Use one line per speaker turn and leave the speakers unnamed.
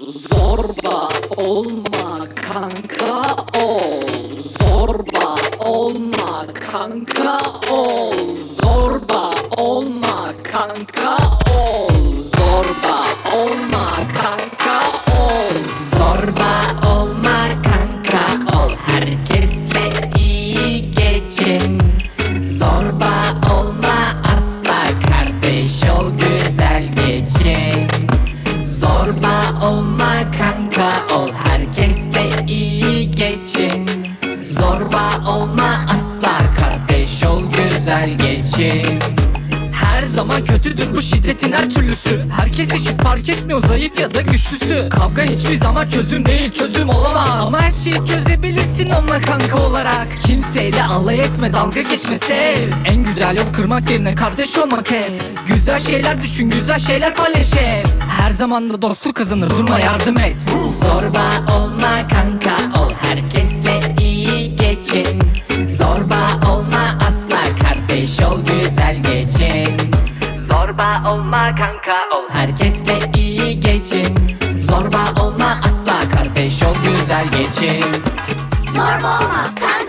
Zorba olma kanka ol. Zorba olma kanka ol. Zorba olma kanka ol. Zorba olma
olma kanka ol. Herkesle iyi geçin. Zorba olma asla kardeş ol güzel geçin. Her zaman kötüdür bu şiddetin her türlüsü. Herkes eşit fark etmiyor zayıf ya da güçlüsü. Kavga hiçbir zaman çözüm değil çözüm olamaz. Ama her şeyi çözebilirsin onunla kanka olarak. Kimseyle alay etme dalga geçme sev. En güzel yol kırmak yerine kardeş olmak hep. Güzel şeyler düşün güzel şeyler paylaş hep. Her zaman da dostluk kazanır durma yardım et. Zorba olma kanka ol herkesle iyi geçin. Zorba olma asla kardeş ol güzel geçin. Zorba olma kanka ol herkesle iyi geçin. Zorba olma asla kardeş ol güzel geçin
Zorba olma kanka